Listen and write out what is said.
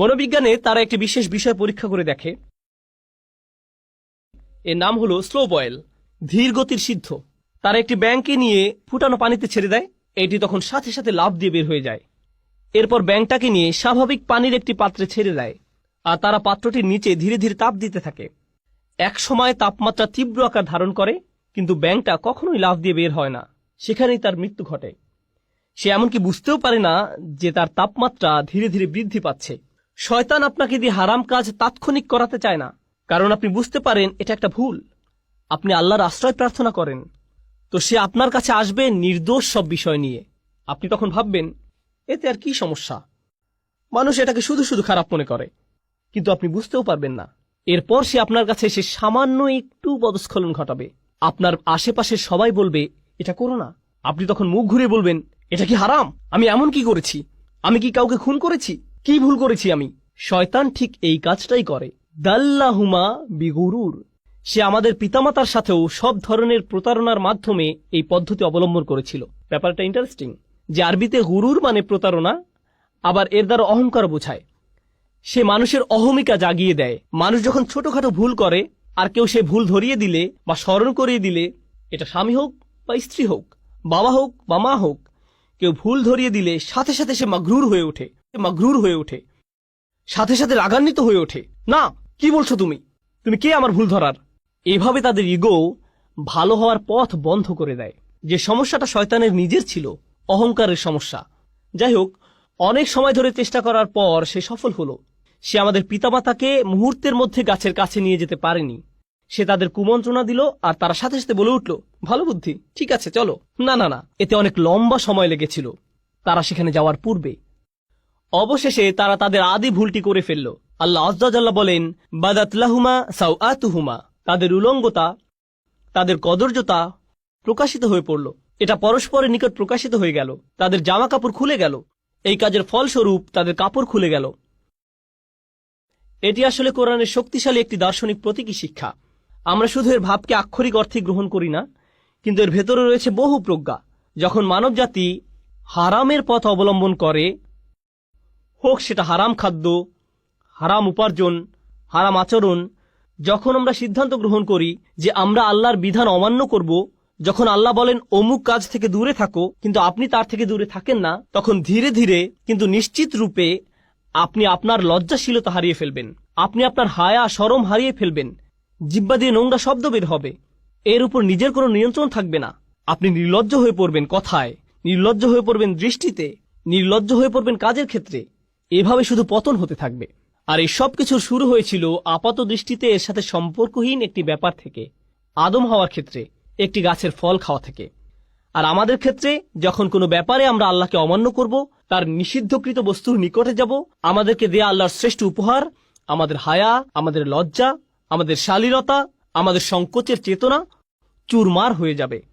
মনোবিজ্ঞানে তারা একটি বিশেষ বিষয় পরীক্ষা করে দেখে। এর নাম হলো স্লো বয়েল, ধীর গতির সিদ্ধ। তারা একটি ব্যাংকে নিয়ে ফুটানো পানিতে ছেড়ে দেয়, এটি তখন সাথে সাথে লাভ দিয়ে বের হয়ে যায়। এরপর ব্যাংকটাকে নিয়ে স্বাভাবিক পানির একটি পাত্রে ছেড়ে দেয়, আর তারা পাত্রটির নিচে ধীরে ধীরে তাপ দিতে থাকে। এক সময় তাপমাত্রা তীব্র আকার ধারণ করে, কিন্তু ব্যাংকটা কখনোই লাভ দিয়ে বের হয় না। সেখানেই তার মৃত্যু ঘটে। সে এমনকি বুঝতেও পারে না যে তার তাপমাত্রা ধীরে ধীরে বৃদ্ধি পাচ্ছে। শয়তান আপনাকে দিয়ে হারাম কাজ তাৎক্ষণিক করাতে চায় না। কারণ আপনি বুঝতে পারেন এটা একটা ভুল। আপনি আল্লাহর আশ্রয় প্রার্থনা করেন। তো সে আপনার কাছে আসবে নির্দোষ সব বিষয় নিয়ে। আপনি তখন ভাববেন, এতে আর কি সমস্যা? মানুষ এটাকে শুধু শুধু খারাপ মনে করে। কিন্তু আপনি বুঝতেও পারবেন না। এরপর সে আপনার কাছে এসে সামান্য একটু পদস্খলন ঘটাবে। আপনার আশেপাশে সবাই বলবে, এটা করো না। আপনি তখন মুখ ঘুরে বলবেন, এটা কি হারাম? আমি এমন কি করেছি? আমি কি কাউকে খুন করেছি? কি ভুল করেছি আমি? শয়তান ঠিক এই কাজটাই করে। দাল্লাহুমা বিগুরুর। সে আমাদের পিতামাতার সাথেও সব ধরনের প্রতারণার মাধ্যমে এই পদ্ধতি অবলম্বন করেছিল। ব্যাপারটা ইন্টারেস্টিং যে আরবিতে গুরুর মানে প্রতারণা, আবার এর দ্বারা অহংকার বোঝায়। সে মানুষের অহমিকা জাগিয়ে দেয়। মানুষ যখন ছোটখাটো ভুল করে, আর কেউ সে ভুল ধরিয়ে দিলে বা স্মরণ করিয়ে দিলে, এটা স্বামী হোক বা স্ত্রী হোক, বাবা হোক বা মা হোক, কেউ ভুল ধরিয়ে দিলে সাথে সাথে সে মাগরুর হয়ে ওঠে। মাগরুর হয়ে ওঠে। সাথে সাথে রাগান্বিত হয়ে ওঠে। না, কি বলছো তুমি? তুমি কে আমার ভুল ধরার? এভাবে তাদের ইগো ভালো হওয়ার পথ বন্ধ করে দেয়। যে সমস্যাটা শয়তানের নিজের ছিল, অহংকারের সমস্যা। যাই হোক, অনেক সময় ধরে চেষ্টা করার পর সে সফল হলো। সে আমাদের পিতামাতাকে মুহূর্তের মধ্যে গাছের কাছে নিয়ে যেতে পারেনি। সে তাদের কুমন্ত্রণা দিল আর তারা সাথে সাথে বলে উঠল, ভালো বুদ্ধি, ঠিক আছে, চলো। না না না, এতে অনেক লম্বা সময় লেগেছিল। তারা সেখানে যাওয়ার পূর্বে অবশেষে তারা তাদের আদি ভুলটি করে ফেলল। আল্লাহ আজ্লাহ বলেন বাদাতলাহুমা সাউ আতুহুমা তাদের উলঙ্গতা, তাদের কদর্যতা প্রকাশিত হয়ে পড়ল। এটা পরস্পরের নিকট প্রকাশিত হয়ে গেল। তাদের জামা কাপড় খুলে গেল। এই কাজের ফলস্বরূপ তাদের কাপড় খুলে গেল। এটি আসলে কোরআনের শক্তিশালী একটি দার্শনিক প্রতীকী শিক্ষা। আমরা শুধু এর ভাবকে আক্ষরিক অর্থে গ্রহণ করি না, কিন্তু এর ভেতরে রয়েছে বহু প্রজ্ঞা। যখন মানবজাতি হারামের পথ অবলম্বন করে হোক সেটা হারাম খাদ্য, হারাম উপার্জন, হারাম আচরণ, যখন আমরা সিদ্ধান্ত গ্রহণ করি যে আমরা আল্লাহর বিধান অমান্য করব, যখন আল্লাহ বলেন, অমুক কাজ থেকে দূরে থাকো, কিন্তু আপনি তার থেকে দূরে থাকেন না, তখন ধীরে ধীরে কিন্তু নিশ্চিত রূপে আপনি আপনার লজ্জাশীলতা হারিয়ে ফেলবেন। আপনি আপনার হায়া, সরম হারিয়ে ফেলবেন। জিব্বা দিয়ে নোংরা শব্দ বের হবে। এর উপর নিজের কোনো নিয়ন্ত্রণ থাকবে না। আপনি নির্লজ্জ হয়ে পড়বেন কথায়, নির্লজ্জ হয়ে পড়বেন দৃষ্টিতে, নির্লজ্জ হয়ে পড়বেন কাজের ক্ষেত্রে। এভাবে শুধু পতন হতে থাকবে। আর এই সব কিছুর শুরু হয়েছিল আপাত দৃষ্টিতে এর সাথে সম্পর্কহীন একটি ব্যাপার থেকে। আদম হওয়ার ক্ষেত্রে, একটি গাছের ফল খাওয়া থেকে। আর আমাদের ক্ষেত্রে, যখন কোনো ব্যাপারে আমরা আল্লাহকে অমান্য করব, তার নিষিদ্ধকৃত বস্তুর নিকটে যাব, আমাদেরকে দেয়া আল্লাহর শ্রেষ্ঠ উপহার, আমাদের হায়া, আমাদের লজ্জা, আমাদের শালীনতা, আমাদের সংকোচের চেতনা চুরমার হয়ে যাবে।